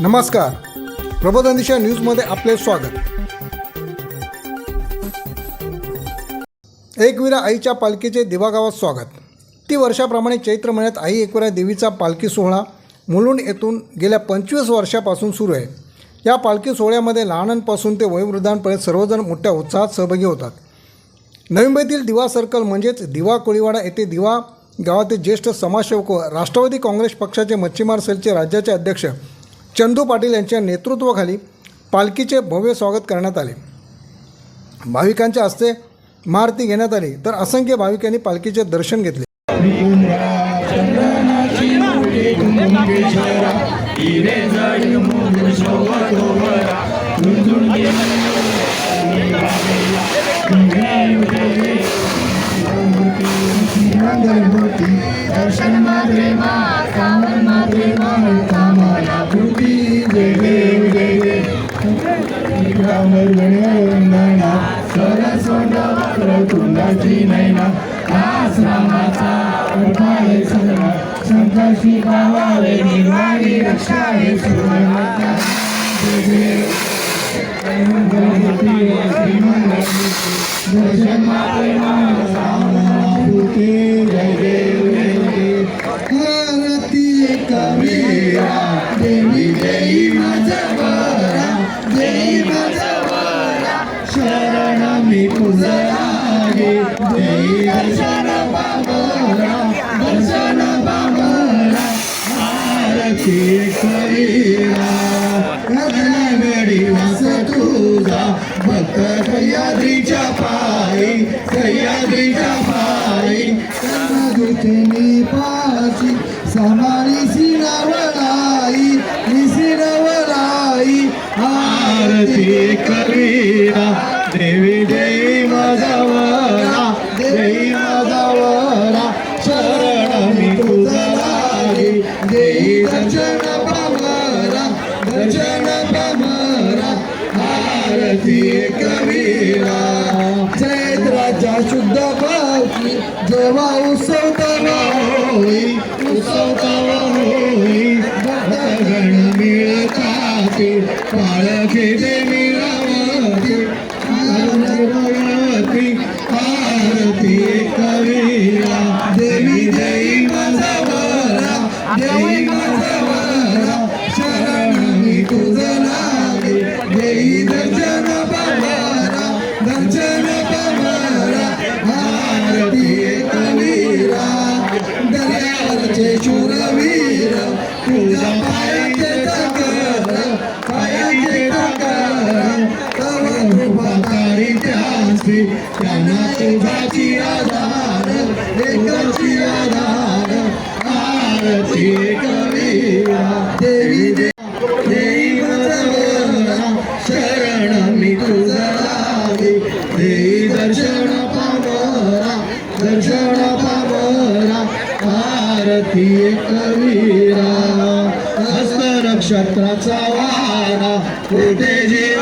नमस्कार. प्रबोधन दिशा न्यूजमध्ये आपले स्वागत. एकविरा आईच्या पालखीचे दिवागावात स्वागत. ती वर्षाप्रमाणे चैत्र महिन्यात आई एकविरा देवीचा पालखी सोहळा मुलुंड येथून गेल्या पंचवीस वर्षापासून सुरू आहे. या पालखी सोहळ्यामध्ये लहानांपासून ते वयोवृद्धांपर्यंत सर्वजण मोठ्या उत्साहात सहभागी होतात. नवी मुंबईतील दिवा सर्कल म्हणजेच दिवा कोळीवाडा येथे दिवा गावातील ज्येष्ठ समाजसेवक व राष्ट्रवादी काँग्रेस पक्षाचे मच्छीमार सेलचे राज्याचे अध्यक्ष चंदू पाटील यांच्या नेतृत्वाखाली पालखीचे भव्य स्वागत करण्यात आले. भाविकांच्या हस्ते महाआरती घेण्यात आली तर असंख्य भाविकांनी पालखीचे दर्शन घेतले. दर्शन Katrina, Asramata, Upaya Sadra, Shankar Shri Bhavare, Devi Devi Mata दर्शन बाबरा दर्शन बाबरा आरती कबीरा वेळी वास तुझा भक्त सह्याद्रीच्या पायी सह्याद्रीच्या पायी समाधुतेनी पाची समारी आरती कबीरा चैत्राच्या शुद्ध पावती जेव्हा उत्सव तवा होई उत्सव तवा होई भक्तगण मिळताते पाळ घेते त्यांना तुझाची आधार एकची आधार आरती कबीरा देवी देई माझा शरण मी तुझा देई दर्शन पावरा दर्शन आरती कवीरा हस्त नक्षत्राचा वारा कुठे जी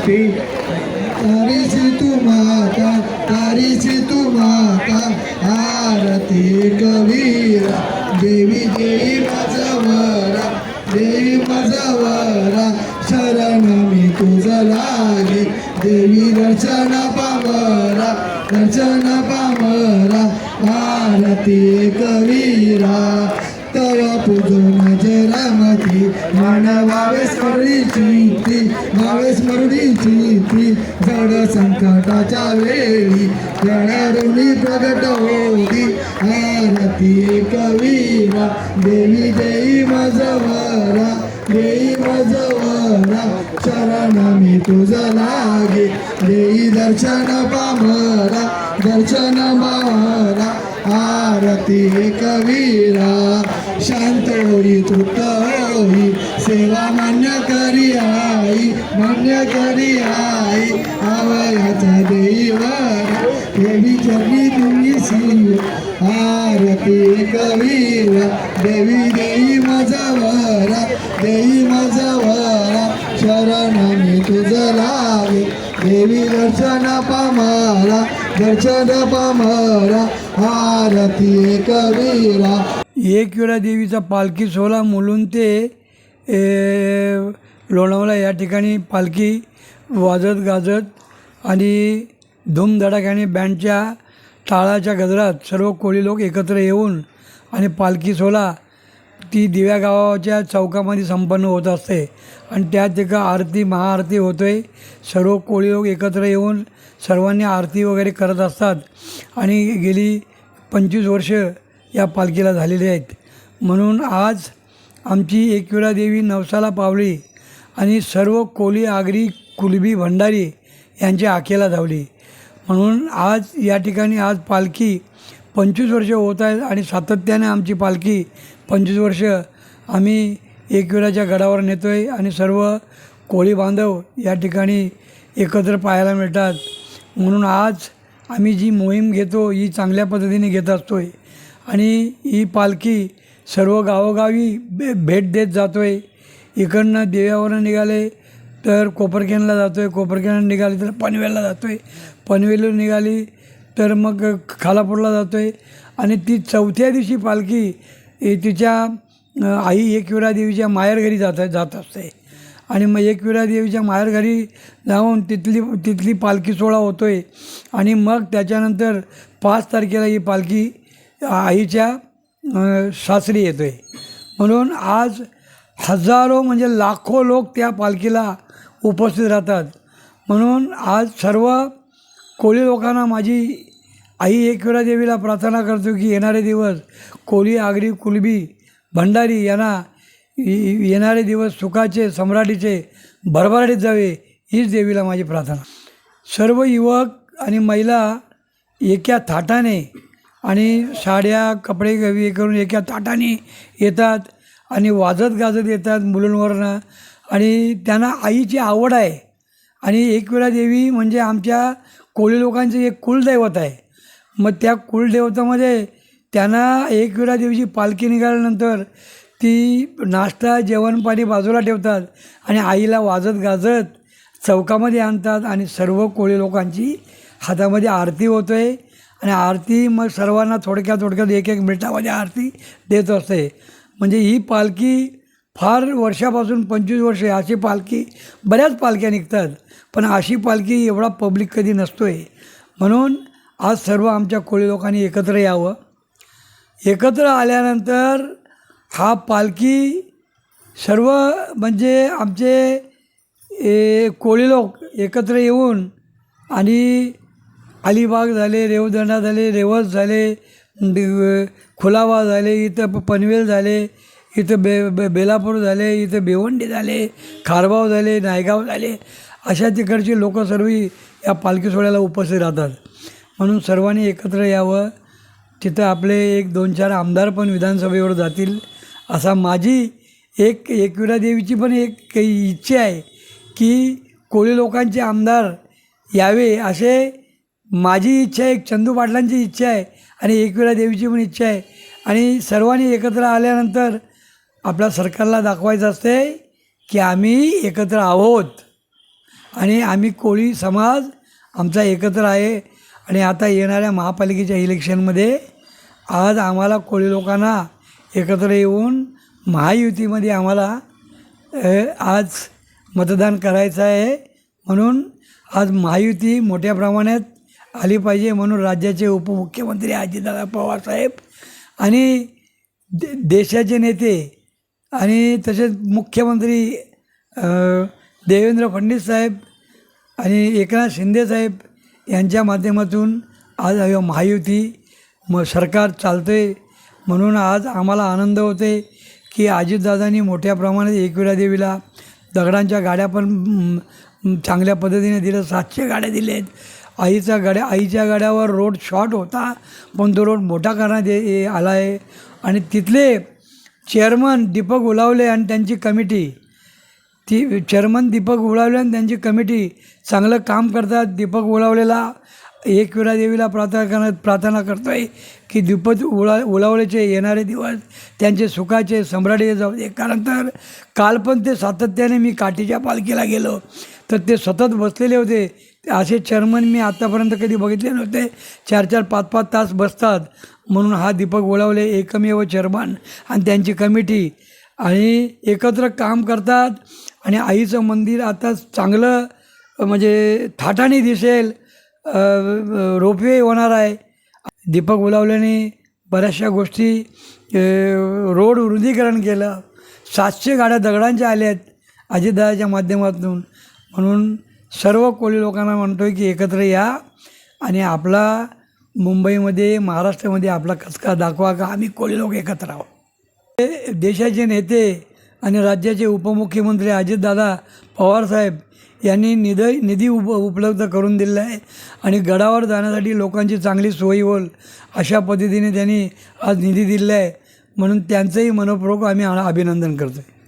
तारी तारीची तू माता तारीची तू माता आरती कबीरा. देवी देवी माझवरा देवी माझवरा शरण मी तुझं लागे. देवी दर्शना पामरा दर्शन पामरा आरती कबीरा. तव पूजन जरामती मन वावे स्मरणीची ती वावे स्मरणीची ती जड संकटाच्या वेळी रणरुणी प्रगट होती. आरती कवीरा देवी देई मजवरा देई मजवरा शरण मी तुझं लागे. देई दर्शन पामरा दर्शन मारा आरती कवीरा शांत होई तृप्त होई. सेवा मान्य करी आई मान्य करी आई. आवयाचा देवर देवी चरणी तुम्ही सी आरती कवीर देवी देई माझावरा देई माझावरा शरण मी तुझं लागे देवी दर्शन पामारा दर्शन पामारा आरती एक वेळा देवीचा पालखी सोहळा मुलून ते लोणावळा या ठिकाणी पालखी वाजत गाजत आणि धूमधडाक्याने बँडच्या टाळाच्या गजरात सर्व कोळी लोक एकत्र येऊन आणि पालखी सोहळा ती दिव्या गावाच्या चौकामध्ये संपन्न होत असते. आणि त्यात एका आरती महाआरती होतो. आहे सर्व कोळी लोक एकत्र येऊन सर्वांनी आरती वगैरे करत असतात. आणि गेली पंचवीस वर्ष या पालखीला झालेले आहेत. म्हणून आज आमची एकविरा देवी नवसाला पावली आणि सर्व कोली आगरी कुलबी भंडारी यांच्या आखेला धावली. म्हणून आज या ठिकाणी आज पालखी पंचवीस वर्ष होत आहेत आणि सातत्याने आमची पालखी पंचवीस वर्ष आम्ही एकविराच्या गडावर नेतो आहे आणि सर्व कोळी बांधव या ठिकाणी एकत्र पाहायला मिळतात. म्हणून आज आम्ही जी मोहीम घेतो ही चांगल्या पद्धतीने घेत असतो आहे आणि ही पालखी सर्व गावोगावी भे भेट देत जातो आहे इकडनं देव्यावरनं निघाले तर कोपरखेनला जातो आहे कोपरखेनला निघाली तर पनवेलला जातो आहे पनवेलला निघाली तर मग खालापूरला जातो आहे आणि ती चौथ्या दिवशी पालखी तिच्या आई एकविरा देवीच्या माहेरघरी जात जात असते. आणि मग एकविरा देवीच्या माहेरघरी जाऊन तिथली तिथली पालखी सोहळा होतो आहे आणि मग त्याच्यानंतर पाच तारखेला ही पालखी आईच्या सासरी येतो आहे म्हणून आज हजारो म्हणजे लाखो लोक त्या पालखीला उपस्थित राहतात. म्हणून आज सर्व कोळी लोकांना माझी आई एकविरा देवीला प्रार्थना करतो की येणारे दिवस कोळी आगरी कुलबी भंडारी यांना ये- येणारे दिवस सुखाचे सम्राटीचे भरभराटीत जावे हीच देवीला माझी प्रार्थना. सर्व युवक आणि महिला एका थाटाने आणि साड्या कपडे हे करून एका ताटाने येतात आणि वाजत गाजत येतात मुलांवरनं. आणि त्यांना आईची आवड आहे. आणि एकविरा देवी म्हणजे आमच्या कोळी लोकांचे एक कुलदैवत आहे. मग त्या कुलदैवतामध्ये त्यांना एकविरा देवीची पालखी निघाल्यानंतर ती नाश्ता जेवण पाणी बाजूला ठेवतात आणि आईला वाजत गाजत चौकामध्ये आणतात आणि सर्व कोळी लोकांची हातामध्ये आरती होतो. आहे आणि आरती मग सर्वांना थोडक्यात थोडक्यात एक एक मिनिटामध्ये आरती देत असते. म्हणजे ही पालखी फार वर्षापासून पंचवीस वर्ष अशी पालखी बऱ्याच पालख्या निघतात. पण अशी पालखी एवढा पब्लिक कधी नसतो आहे म्हणून आज सर्व आमच्या कोळी लोकांनी एकत्र यावं. एकत्र आल्यानंतर हा पालखी सर्व म्हणजे आमचे ए, कोळी लोक एकत्र येऊन आणि अलिबाग झाले रेवदंडा झाले रेवस झाले खुलावा झाले इथं प- पनवेल झाले इथं बे बे बेलापूर झाले इथं बेवंडी झाले खारबाव झाले नायगाव झाले. अशा तिकडचे लोक सर्व या पालखी सोहळ्याला उपस्थित राहतात. म्हणून सर्वांनी एकत्र यावं. तिथं आपले एक दोन चार आमदार पण विधानसभेवर जातील असा माझी एक एकविरा देवीची पण एक काही इच्छा आहे की कोळी लोकांचे आमदार यावे असे माझी इच्छा आहे एक चंदू पाटलांची इच्छा आहे आणि एकविरा देवीची पण इच्छा आहे. आणि सर्वांनी एकत्र आल्यानंतर आपल्या सरकारला दाखवायचं असते की आम्ही एकत्र आहोत. आणि आम्ही कोळी समाज आमचा एकत्र आहे. आणि आता येणाऱ्या महापालिकेच्या इलेक्शनमध्ये आज आम्हाला कोळी लोकांना एकत्र येऊन महायुतीमध्ये आम्हाला आज मतदान करायचं आहे. म्हणून आज महायुती मोठ्या प्रमाणात आली पाहिजे म्हणून राज्याचे उपमुख्यमंत्री अजितदादा पवारसाहेब आणि दे देशाचे नेते आणि तसेच मुख्यमंत्री देवेंद्र फडणवीस साहेब आणि एकनाथ शिंदे साहेब यांच्या माध्यमातून आज महायुती म सरकार चालतं आहे म्हणून आज आम्हाला आनंद होते की अजितदादांनी मोठ्या प्रमाणात एकविरा देवीला दगडांच्या गाड्या पण चांगल्या पद्धतीने दिल्या सातशे गाड्या दिल्या आहेत. आईच्या गाड्या आईच्या गाड्यावर रोड शॉर्ट होता. पण तो रोड मोठा करण्यात ये- आला आहे. आणि तिथले चेअरमन दीपक उलावले आणि त्यांची कमिटी ती चेअरमन दीपक उलावले आणि त्यांची कमिटी चांगलं काम करतात. दीपक उलावलेला एक वेळा देवीला प्रार्थना करण्यात प्रार्थना करतो आहे की दीपक उळा उलावलेचे येणारे दिवस त्यांचे सुखाचे सम्राटी जाऊ दे. कारण तर काल पण ते सातत्याने मी काठीच्या पालखीला गेलो. तर ते सतत बसलेले होते. असे चेअरमन मी आत्तापर्यंत कधी बघितले नव्हते. चार चार पाच पाच तास बसतात. म्हणून हा दीपक ओळवले एकमेव चेअरमन आणि त्यांची कमिटी आणि एकत्र काम करतात. आणि आईचं मंदिर आता चांगलं म्हणजे थाटाने दिसेल. रोपवे होणार आहे. दीपक बोलावल्याने बऱ्याचशा गोष्टी रोड रुंदीकरण केलं. सातशे गाड्या दगडांच्या आल्या आहेत अजितदाच्या माध्यमातून. म्हणून सर्व कोळी लोकांना म्हणतो आहे की एकत्र या आणि आपला मुंबईमध्ये महाराष्ट्रामध्ये आपला कचका दाखवा का? आम्ही कोळी लोक एकत्र आहोत. ते देशाचे नेते आणि राज्याचे उपमुख्यमंत्री अजितदादा पवारसाहेब यांनी निध निधी उप उपलब्ध करून दिलेला आहे आणि गडावर जाण्यासाठी लोकांची चांगली सोय होईल अशा पद्धतीने त्यांनी आज निधी दिलेला आहे. म्हणून त्यांचंही मनपूर्वक आम्ही अभिनंदन करतो आहे